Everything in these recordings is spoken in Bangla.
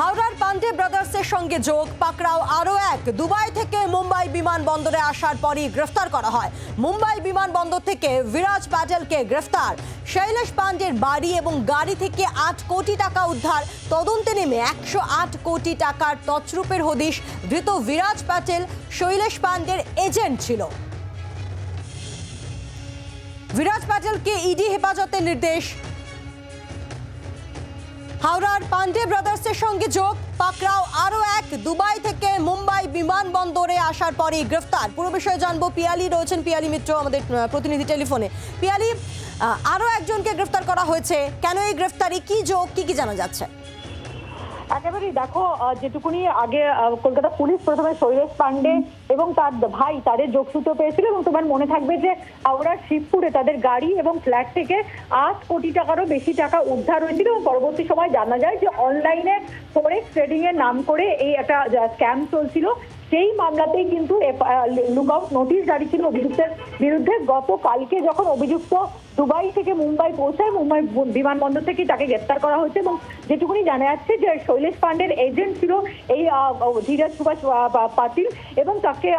হাওড়ার পান্ডে ব্রাদার্সের সঙ্গে যোগ, পাকড়াও আরও এক। দুবাই থেকে মুম্বাই বিমানবন্দরে আসার পরই গ্রেফতার করা হয়। মুম্বাই বিমানবন্দর থেকে বিরাজ প্যাটেলকে গ্রেফতার। শৈলেশ পান্ডের বাড়ি এবং গাড়ি থেকে আট কোটি টাকা উদ্ধার। তদন্তে নেমে একশো আট কোটি টাকার তছরূপের হদিশ। ধৃত বিরাজ প্যাটেল শৈলেশ পান্ডের এজেন্ট ছিল। বিরাজ প্যাটেলকে ইডি হেফাজতের নির্দেশ। হাওড়ার পান্ডে ব্রাদার্সের সঙ্গে যোগ পাকড়াও আরও এক, দুবাই থেকে মুম্বাই বিমানবন্দরে আসার পরই গ্রেফতার। পুরো বিষয়ে জানব পিয়ালি, রয়েছেন পিয়ালি মিত্র আমাদের প্রতিনিধি টেলিফোনে। পিয়ালি আরও একজনকে গ্রেফতার করা হয়েছে। কেন এই গ্রেফতারি? কি যোগ? কি কি জানা যাচ্ছে? একেবারেই দেখো যেটুকুনি আগে কলকাতা পুলিশ প্রথমে শৈলেশ পান্ডে এবং তার ভাই তাদের যোগসূত্র পেয়েছিল এবং তোমার মনে থাকবে যে হাওড়ার শিবপুরে তাদের গাড়ি এবং ফ্ল্যাট থেকে আট কোটি টাকারও বেশি টাকা উদ্ধার হয়েছিল এবং পরবর্তী সময় জানা যায় যে অনলাইনে ফরেক্স ট্রেডিং এর নাম করে এই একটা স্ক্যাম চলছিল। সেই মামলাতেই কিন্তু লুক আউট নোটিশ জারি ছিল অভিযুক্তের বিরুদ্ধে। গতকালকে যখন অভিযুক্ত দুবাই থেকে মুম্বাই পৌঁছায়, মুম্বাই বিমানবন্দর থেকে তাকে গ্রেপ্তার করা হয়েছে এবং যেটুকুনি জানা যাচ্ছে যে শৈলেশ পান্ডের এজেন্ট ছিল এই ধীরাজ সুভাষ পাতিল এবং তাকে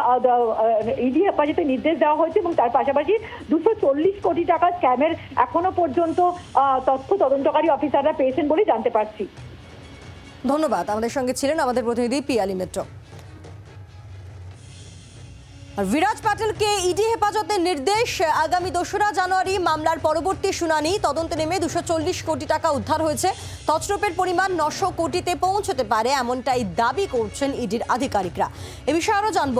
ইডি হেফাজতে নির্দেশ দেওয়া হয়েছে এবং তার পাশাপাশি দুশো চল্লিশ কোটি টাকা স্ক্যামের এখনও পর্যন্ত তথ্য তদন্তকারী অফিসাররা পেয়েছেন বলে জানতে পারছি। ধন্যবাদ। আমাদের সঙ্গে ছিলেন আমাদের প্রতিনিধি পিয়ালি মিত্র। বিরাজ প্যাটেলকে ইডি হেফাজতের নির্দেশ। আগামী দোসরা জানুয়ারি মামলার পরবর্তী শুনানি। তদন্তে নেমে দুশো কোটি টাকা উদ্ধার হয়েছে। তছরূপের পরিমাণ নশো কোটিতে পৌঁছতে পারে এমনটাই দাবি করছেন ইডির আধিকারিকরা। এ বিষয়ে আরও জানব।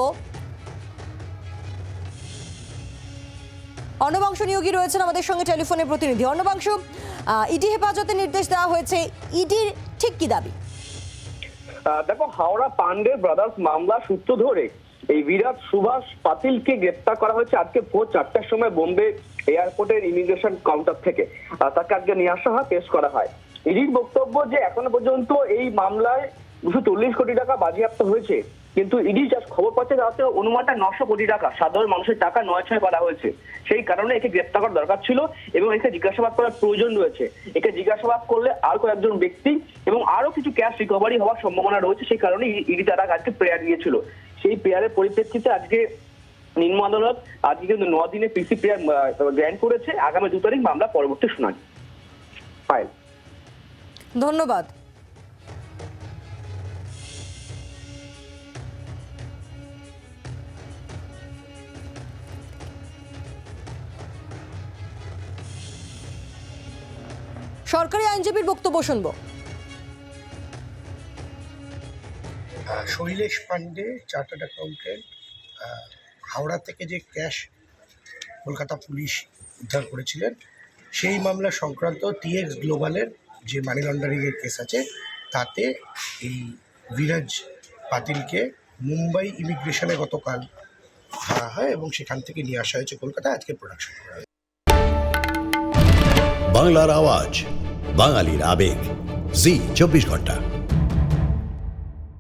অর্ণবাংশ নিয়োগী রয়েছেন আমাদের সঙ্গে টেলিফোনে প্রতিনিধি। অর্ণবাংশ ইডি হেফাজতের নির্দেশ দেওয়া হয়েছে। ইডির ঠিক কি দাবি? দেখো, হাওড়া পান্ডে ব্রাদার্স মামলা সূত্র ধরে এই বিরাট সুভাষ পাতিলকে গ্রেপ্তার করা হয়েছে আজকে ভোর চারটার সময় বোম্বে এয়ারপোর্টের ইমিগ্রেশন কাউন্টার থেকে। তাকে আজকে নিয়ে আসা হয় পেশ করা হয়। ইডির বক্তব্য যে এখনও পর্যন্ত এই মামলায় দুশো চল্লিশ কোটি টাকা বাজেয়াপ্ত হয়েছে, কিন্তু ইডি যা খবর পাচ্ছে তাতে অনুমানটা নশো কোটি টাকা, সাধারণ মানুষের টাকা নয় ছয় করা হয়েছে। সেই কারণে একে গ্রেপ্তার করা দরকার ছিল এবং একে জিজ্ঞাসাবাদ করার প্রয়োজন রয়েছে। একে জিজ্ঞাসাবাদ করলে আর কয়েকজন ব্যক্তি এবং আরও কিছু ক্যাশ রিকভারি হওয়ার সম্ভাবনা রয়েছে, সেই কারণে ইডি তারা আজকে প্রেয়ার দিয়েছিল। সেই প্রেয়ারের পরিপ্রেক্ষিতে আজকে নিম্ন আদালত, আজকে কিন্তু ন দিনে পিসি প্রেয়ার গ্র্যান্ড করেছে। আগামী দু তারিখ মামলা পরবর্তী শুনানি। ফাইল ধন্যবাদ। সরকারি আইনজীবীর বক্তব্য শুনব। শৈলেশ পান্ডে চার্টার্ড অ্যাকাউন্টেন্ট হাওড়া থেকে যে ক্যাশ কলকাতা পুলিশ উদ্ধার করেছিলেন, সেই মামলা সংক্রান্ত টিএক্স গ্লোবালের যে মানি লন্ডারিংয়ের কেস আছে, তাতে এই বিরাজ পাতিলকে মুম্বাই ইমিগ্রেশনে গতকাল ধরা হয় এবং সেখান থেকে নিয়ে আসা হয়েছে কলকাতা। আজকে প্রোডাকশন করা হয় বাংলার আওয়াজ, বাঙালির আবেগ। জি, চব্বিশ ঘণ্টা।